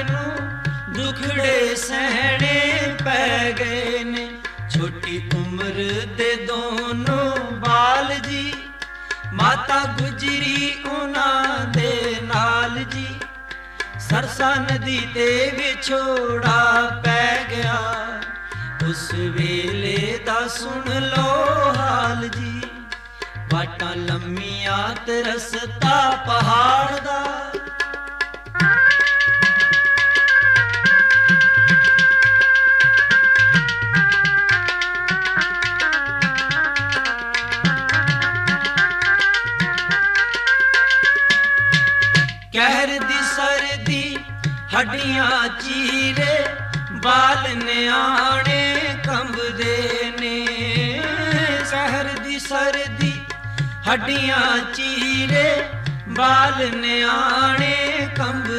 ਨੂੰ ਦੁਖੜੇ ਸਹਿਣੇ ਪੈ ਗਏ ਨੇ। ਛੋਟੀ ਉਮਰ ਦੇ ਦੋਨੋਂ ਬਾਲ ਜੀ, ਮਾਤਾ ਗੁਜਰੀ ਉਹਨਾਂ ਦੇ ਨਾਲ ਜੀ। ਸਰਸਾ ਨਦੀ ਤੇ ਵਿਛੋੜਾ ਪੈ ਗਿਆ। ਉਸ ਵੇਲੇ ਦਾ ਸੁਣ ਲੋ ਹਾਲ ਜੀ। ਬਾਟਾਂ ਲੰਮੀਆਂ ਤੇ ਰਸਤਾ ਪਹਾੜ ਕਹਿਰ ਦੀ ਸਰਦੀ ਹੱਡੀਆਂ ਚੀਰੇ ਬਾਲ ਨਿਆਣੇ ਕੰਬਦੇ ਨੇ। ਸਹਿਰ ਦੀ ਸਰਦੀ ਹੱਡੀਆਂ ਚੀਰੇ ਬਾਲ ਨਿਆਣੇ ਕੰਬਦੇ